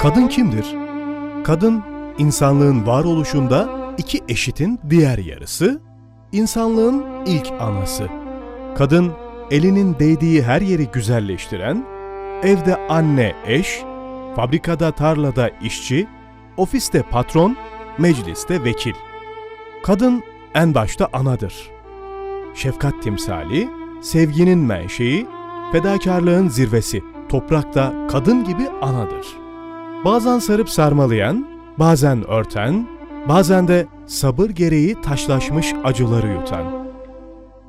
Kadın kimdir? Kadın, insanlığın varoluşunda iki eşitin diğer yarısı, insanlığın ilk anası. Kadın, elinin değdiği her yeri güzelleştiren, evde anne, eş, fabrikada, tarlada işçi, ofiste patron, mecliste vekil. Kadın en başta anadır. Şefkat timsali, sevginin menşei, fedakarlığın zirvesi, toprakta kadın gibi anadır. Bazen sarıp sarmalayan, bazen örten, bazen de sabır gereği taşlaşmış acıları yutan.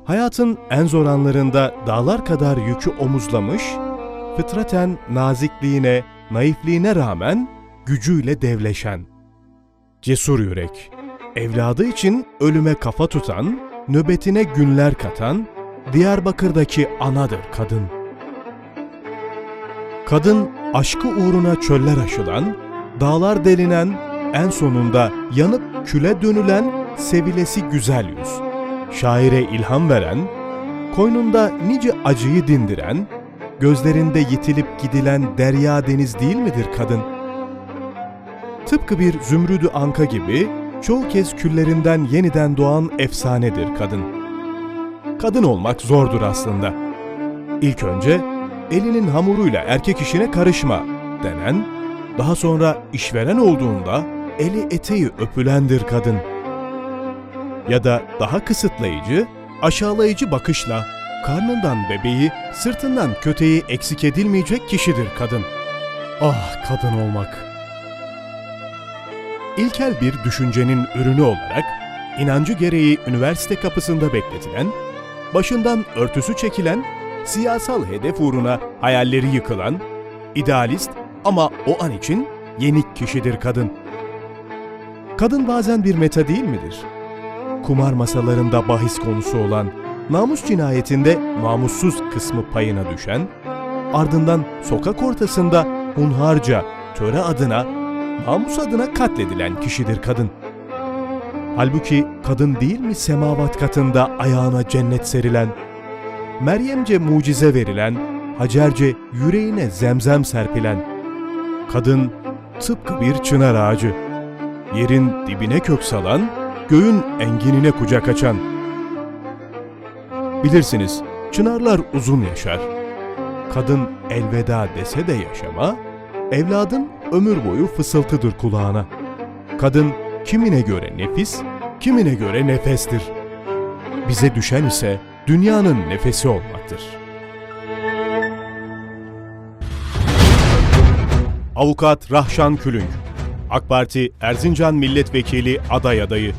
Hayatın en zor anlarında dağlar kadar yükü omuzlamış, fıtraten nazikliğine, naifliğine rağmen gücüyle devleşen. Cesur yürek, evladı için ölüme kafa tutan, nöbetine günler katan, Diyarbakır'daki anadır kadın. Kadın aşkı uğruna çöller aşılan, dağlar delinen, en sonunda yanıp küle dönülen sevilesi güzel yüz. Şaire ilham veren, koynunda nice acıyı dindiren, gözlerinde yitilip gidilen derya deniz değil midir kadın? Tıpkı bir zümrüdü anka gibi çoğu kez küllerinden yeniden doğan efsanedir kadın. Kadın olmak zordur aslında. İlk önce elinin hamuruyla erkek işine karışma denen, daha sonra işveren olduğunda eli eteği öpülendir kadın. Ya da daha kısıtlayıcı, aşağılayıcı bakışla karnından bebeği, sırtından köteği eksik edilmeyecek kişidir kadın. Ah kadın olmak! İlkel bir düşüncenin ürünü olarak, inancı gereği üniversite kapısında bekletilen, başından örtüsü çekilen, siyasal hedef uğruna hayalleri yıkılan, idealist ama o an için yenik kişidir kadın. Kadın bazen bir meta değil midir? Kumar masalarında bahis konusu olan, namus cinayetinde namussuz kısmı payına düşen, ardından sokak ortasında hunharca töre adına, namus adına katledilen kişidir kadın. Halbuki kadın değil mi semavat katında ayağına cennet serilen, Meryemce mucize verilen, Hacerce yüreğine zemzem serpilen, kadın tıpkı bir çınar ağacı, yerin dibine kök salan, göğün enginine kucak açan. Bilirsiniz, çınarlar uzun yaşar. Kadın elveda dese de yaşama, evladın ömür boyu fısıltıdır kulağına. Kadın kimine göre nefis, kimine göre nefestir. Bize düşen ise dünyanın nefesi olmaktır. Avukat Rahşan Külünk AK Parti Erzincan Milletvekili aday adayı